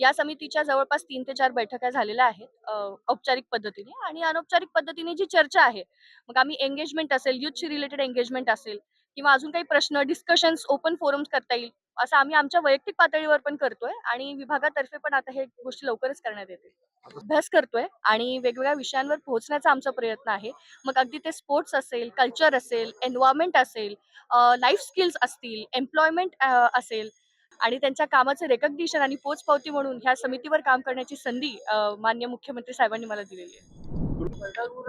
या समितीच्या जवळपास तीन ते चार बैठका झालेल्या आहेत औपचारिक पद्धतीने आणि अनौपचारिक पद्धतीने जी चर्चा आहे मग आम्ही एंगेजमेंट असेल युथशी रिलेटेड एंगेजमेंट असेल किंवा अजून काही प्रश्न डिस्कशन्स ओपन फोरम्स करता येईल असं आम्ही आमच्या वैयक्तिक पातळीवर पण करतोय आणि विभागातर्फे पण आता हे गोष्टी लवकरच करण्यात येतील. अभ्यास करतोय आणि वेगवेगळ्या विषयांवर पोहोचण्याचा आमचा प्रयत्न आहे. मग अगदी ते स्पोर्ट्स असेल कल्चर असेल एन्व्हायरमेंट असेल लाईफ स्किल्स असतील एम्प्लॉयमेंट असेल आणि त्यांच्या कामाचं रेकग्निशन आणि पोचपावती म्हणून ह्या समितीवर काम करण्याची संधी मान्य मुख्यमंत्री साहेबांनी मला दिलेली आहे.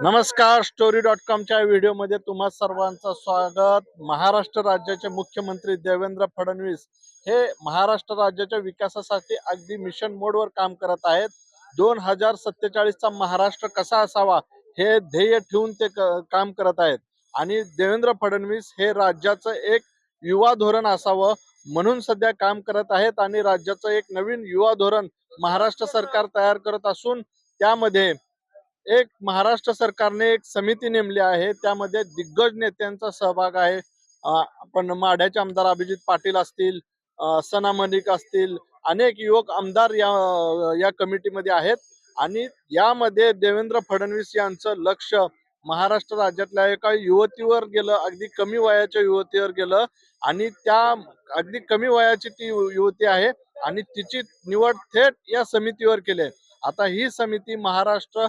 नमस्कार स्टोरी डॉट कॉमच्या व्हिडिओमध्ये तुम्हा सर्वांचं स्वागत. महाराष्ट्र राज्याचे मुख्यमंत्री देवेंद्र फडणवीस हे महाराष्ट्र राज्याच्या विकासासाठी अगदी मिशन मोडवर काम करत आहेत. दोन हजार सत्तेचाळीसचा महाराष्ट्र कसा असावा हे ध्येय ठेवून ते काम करत आहेत. आणि देवेंद्र फडणवीस हे राज्याचं एक युवा धोरण असावं म्हणून सध्या काम करत आहेत आणि राज्याचं एक नवीन युवा धोरण महाराष्ट्र सरकार तयार करत असून त्यामध्ये एक महाराष्ट्र सरकारने एक समिती नेमली आहे. त्यामध्ये दिग्गज नेत्यांचा सहभाग आहे. पण आपण माढ्याचे आमदार अभिजित पाटील असतील सना मलिक असतील अनेक युवक आमदार या या कमिटीमध्ये आहेत. आणि यामध्ये देवेंद्र फडणवीस यांचं लक्ष महाराष्ट्र राज्यातल्या एका युवतीवर गेलं अगदी कमी वयाच्या युवतीवर गेलं आणि त्या अगदी कमी वयाची ती युवती आहे आणि तिची निवड थेट या समितीवर केली आहे. आता ही समिती महाराष्ट्र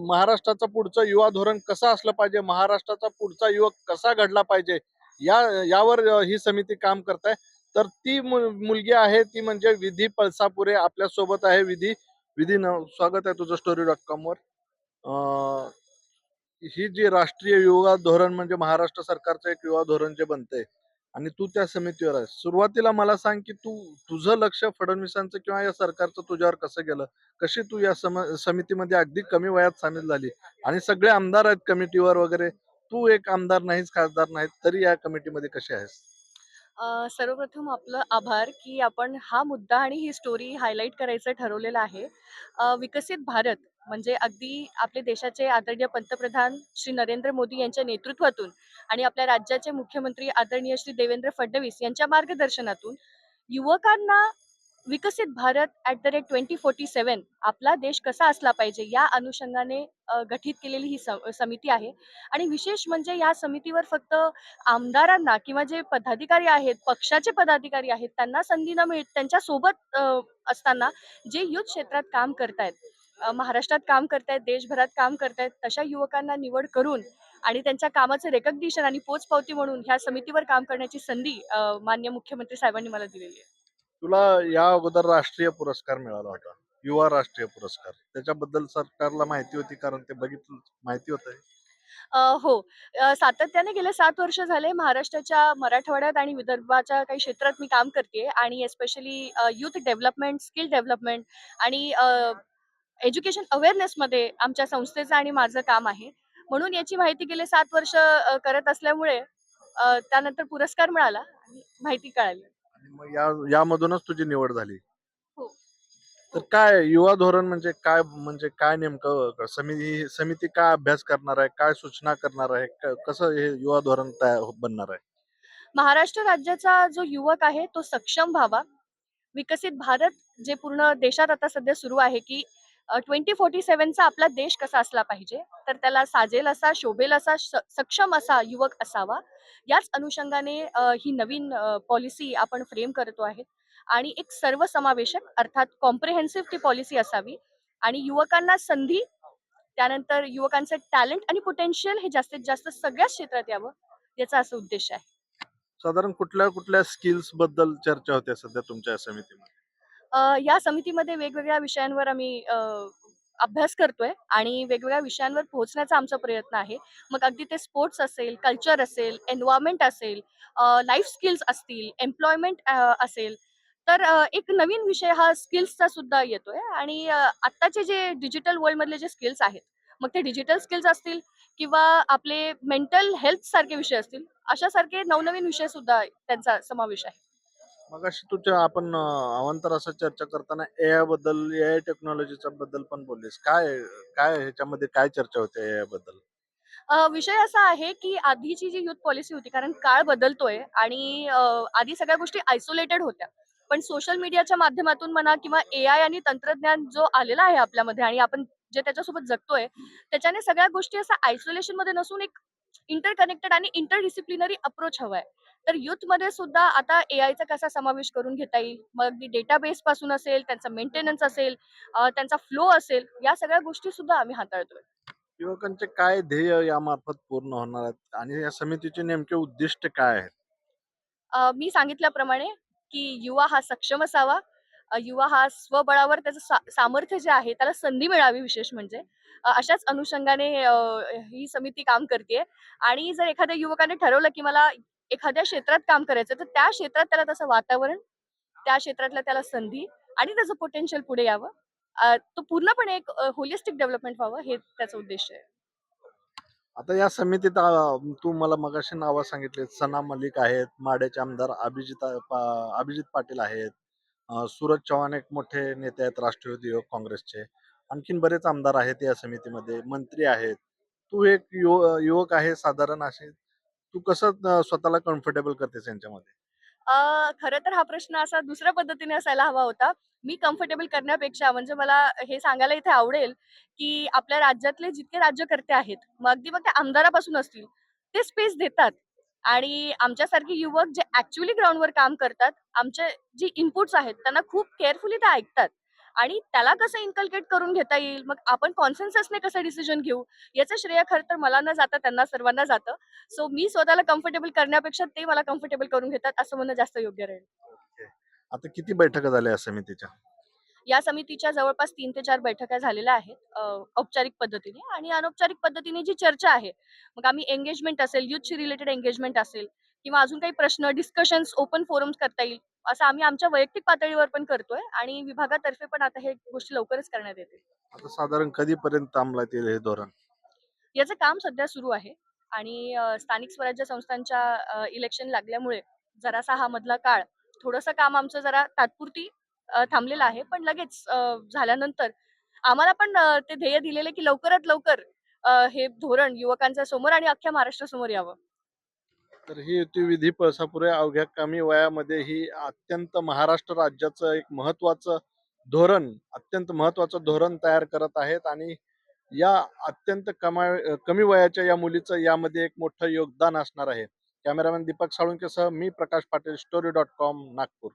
महाराष्ट्राचं पुढचं युवा धोरण कसं असलं पाहिजे महाराष्ट्राचा पुढचा युवक कसा घडला पाहिजे या यावर ही समिती काम करत आहे तर ती मुलगी आहे ती म्हणजे विधी पळसापुरे आपल्यासोबत आहे. विधी विधी न स्वागत आहे तुझं स्टोरी डॉट कॉम वर. ही जी राष्ट्रीय युवा धोरण म्हणजे महाराष्ट्र सरकारचं एक युवा धोरण जे बनतंय आणि तू त्या समितीवर आहेस. सुरुवातीला मला सांग की तू तुझं लक्ष फडणवीसांचं किंवा या सरकारचं तुझ्यावर कसं गेलं? कशी तू या सम समितीमध्ये अगदी कमी वयात सामील झाली? आणि सगळे आमदार आहेत कमिटीवर वगैरे तू एक आमदार नाहीस खासदार नाहीस तरी या कमिटीमध्ये कशी आहेस? अ, सर्वप्रथम आपलं आभार की आपण हा मुद्दा आणि ही स्टोरी हायलाईट करायचं ठरवलेलं आहे. अ, विकसित भारत म्हणजे अगदी आपले देशाचे आदरणीय पंतप्रधान श्री नरेंद्र मोदी यांच्या नेतृत्वातून आणि आपल्या राज्याचे मुख्यमंत्री आदरणीय श्री देवेंद्र फडणवीस यांच्या मार्गदर्शनातून युवकांना विकसित Bharat at the rate twenty forty seven आपला देश कसा असला पाहिजे या अनुषंगाने गठीत केलेली ही सम- समिती आहे. आणि विशेष म्हणजे या समितीवर फक्त आमदारांना किंवा जे पदाधिकारी आहेत पक्षाचे पदाधिकारी आहेत त्यांना संधी न मिळत त्यांच्यासोबत असताना जे युथ क्षेत्रात काम करतायत महाराष्ट्रात काम करतायत देशभरात काम करतायत तशा युवकांना निवड करून आणि त्यांच्या कामाचं रेकग्निशन आणि पोचपावती म्हणून ह्या समितीवर काम करण्याची संधी मान्य मुख्यमंत्री साहेबांनी मला दिलेली आहे. तुला या अगोदर राष्ट्रीय पुरस्कार मिळाला होता. युवा राष्ट्रीय पुरस्कार. त्याच्याबद्दल सरकारला माहिती होती कारण ते बघितलं माहिती होत हो. सातत्याने गेले सात वर्ष झाले महाराष्ट्राच्या मराठवाड्यात आणि विदर्भाच्या काही क्षेत्रात मी काम करते आणि especially youth development skill development आणि एज्युकेशन अवेअरनेसमध्ये आमच्या संस्थेचं आणि माझं काम आहे. म्हणून याची माहिती गेले सात वर्ष करत असल्यामुळे त्यानंतर पुरस्कार मिळाला आणि माहिती कळाली. मग या यामधूनच तुझी निवड झाली. हो. तर काय युवा धोरण म्हणजे काय म्हणजे काय नेमकं समिती समिती काय अभ्यास करणार आहे काय सूचना करणार आहे क- कसं हे युवा धोरण तयार हो- बनणार आहे? महाराष्ट्र राज्याचा जो युवक आहे तो सक्षम व्हावा. विकसित भारत जे पूर्ण देशात आता सध्या सुरू आहे की ट्वेंटी फोर्टी सेव्हनचा आपला देश कसा असला पाहिजे? तर त्याला साजेल असा शोभेल असा सक्षम असा युवक असावा. याच अनुषंगाने ही नवीन पॉलिसी आपण फ्रेम करतो आहे. आणि एक सर्वसमावेशक अर्थात कॉम्प्रिहेन्सिव्ह ती पॉलिसी असावी. आणि युवकांना संधी त्यानंतर युवकांचं टॅलेंट आणि पोटेन्शियल हे जास्तीत जास्त सगळ्याच क्षेत्रात यावं याचा असं उद्देश आहे. साधारण कुठल्या कुठल्या स्किल्सबद्दल चर्चा होते सध्या तुमच्या समितीमध्ये? या समितीमध्ये वेगवेगळ्या विषयांवर आम्ही अभ्यास करतोय आणि वेगवेगळ्या विषयांवर पोहोचण्याचा आमचा प्रयत्न आहे. मग अगदी ते स्पोर्ट्स असेल कल्चर असेल एन्व्हायरमेंट असेल लाईफ स्किल्स असतील एम्प्लॉयमेंट असेल तर एक नवीन विषय हा स्किल्सचा सुद्धा येतोय आणि आत्ताचे जे डिजिटल वर्ल्डमधले जे स्किल्स आहेत मग ते डिजिटल स्किल्स असतील किंवा आपले मेंटल हेल्थ सारखे विषय असतील अशासारखे नवनवीन विषय सुद्धा त्यांचा समावेश आहे. मग अशी तुझ्या आपण अवंतर असं चर्चा करताना ए आयबद्दल ए आय टेक्नॉलॉजीच्या बद्दल पण बोललीस. काय काय ह्याच्यामध्ये काय चर्चा होते ए आयबद्दल? विषय असा आहे की आधीची जी युथ पॉलिसी होती कारण काळ बदलतोय आणि आधी सगळ्या गोष्टी आयसोलेटेड होत्या. पण सोशल मीडियाच्या माध्यमातून म्हणा किंवा ए आय आणि तंत्रज्ञान जो आलेला आहे आपल्यामध्ये आणि आपण जे त्याच्यासोबत जगतोय त्याच्याने सगळ्या गोष्टी असं आयसोलेशनमध्ये नसून एक इंटरकनेक्टेड आणि इंटरडिसिप्लिनरी अप्रोच हवाय. तर युथमध्ये सुद्धा आता ए आयचा कसा समावेश करून घेता येईल? मग अगदी डेटाबेस पासून असेल त्यांचा मेंटेनन्स असेल त्यांचा फ्लो असेल या सगळ्या गोष्टी सुद्धा आम्ही हाताळतोय. युवकांचे काय ध्येय यामार्फत पूर्ण होणार आहेत? आणि या समितीचे नेमके उद्दिष्ट काय आहेत? मी सांगितल्याप्रमाणे की युवा हा सक्षम असावा. युवा हा स्वबळावर त्याचं सा- सामर्थ्य जे आहे त्याला संधी मिळावी विशेष म्हणजे. अशाच अनुषंगाने ही समिती काम करते आणि जर एखाद्या युवकाने ठरवलं की मला एखाद्या क्षेत्रात काम करायचं तर त्या क्षेत्रात त्याला तसं वातावरण त्या क्षेत्रातल्या त्याला संधी आणि त्याचं पोटेन्शियल पुढे यावं. तो पूर्णपणे एक होलिस्टिक डेव्हलपमेंट व्हावं हे त्याचा उद्देश आहे. आता या समितीत तू मला मगाशी नावं सांगितले सना मलिक आहेत माड्याचे आमदार अभिजित अभिजित पाटील आहेत. सूरज चव्हाण एक मोठे नेते आहेत राष्ट्रवादी युवक काँग्रेसचे. आणखीन बरेच आमदार आहेत या समितीमध्ये. मंत्री आहेत. तू एक युव युवक आहे साधारण असे तू कसं स्वतःला कम्फर्टेबल करतेस यांच्यामध्ये? खरं तर हा प्रश्न असा दुसऱ्या पद्धतीने असायला हवा होता. मी कम्फर्टेबल करण्यापेक्षा म्हणजे मला हे सांगायला इथे आवडेल, की आपल्या राज्यातले जितके राज्यकर्ते आहेत, मग अगदी मग ते आमदारापासून असतील, ते स्पेस देतात. आणि आमच्यासारखे युवक जे ऍक्च्युअली ग्राउंडवर काम करतात, आमचे जे इनपुट्स आहेत त्यांना खूप केअरफुली ते ऐकतात. आणि त्याला कसं इन्कल्केट करून घेता येईल, मग आपण कॉन्सेन्ससने कसं डिसिजन घेऊ, याचं श्रेय खरं तर मला न जाता त्यांना सर्वांना जातं. सो मी स्वतःला कम्फर्टेबल करण्यापेक्षा ते मला कम्फर्टेबल करून घेतात असं म्हणणं जास्त योग्य राहील. आता किती बैठका झाल्या समितीच्या या समितीच्या जवळपास तीन ते चार बैठका झालेल्या आहेत औपचारिक पद्धतीने आणि अनौपचारिक पद्धतीने जी चर्चा आहे मग आम्ही एंगेजमेंट असेल युथशी रिलेटेड एंगेजमेंट असेल किंवा अजून काही प्रश्न डिस्कशन्स ओपन फोरम्स करता येईल असं आम्ही आमच्या वैयक्तिक पातळीवर पण करतोय आणि विभागातर्फे पण आता हे गोष्टी लवकरच करण्यात येतील आता साधारण कधीपर्यंत अंमलात येईल हे धोरण? याचं काम सध्या सुरू आहे आणि स्थानिक स्वराज्य संस्थांच्या इलेक्शन लागल्यामुळे जरासा हा मधला काळ थोडंसं काम आमचं जरा तात्पुरती थांबलेलं आहे. पण लगेच झाल्यानंतर आम्हाला पण ते ध्येय दिलेले की लवकरात लवकर हे धोरण युवकांच्या समोर आणि अख्ख्या महाराष्ट्रासमोर यावं. तर ही युती विधी पळसापुरे अवघ्या कमी वयामध्ये ही अत्यंत महाराष्ट्र राज्याचं एक महत्वाचं धोरण अत्यंत महत्वाचं धोरण तयार करत आहेत आणि या अत्यंत कमा कमी वयाच्या या मुलीचं यामध्ये एक मोठं योगदान असणार आहे. कॅमेरामॅन दीपक साळुंकेसह मी Prakash Patil story dot com Nagpur.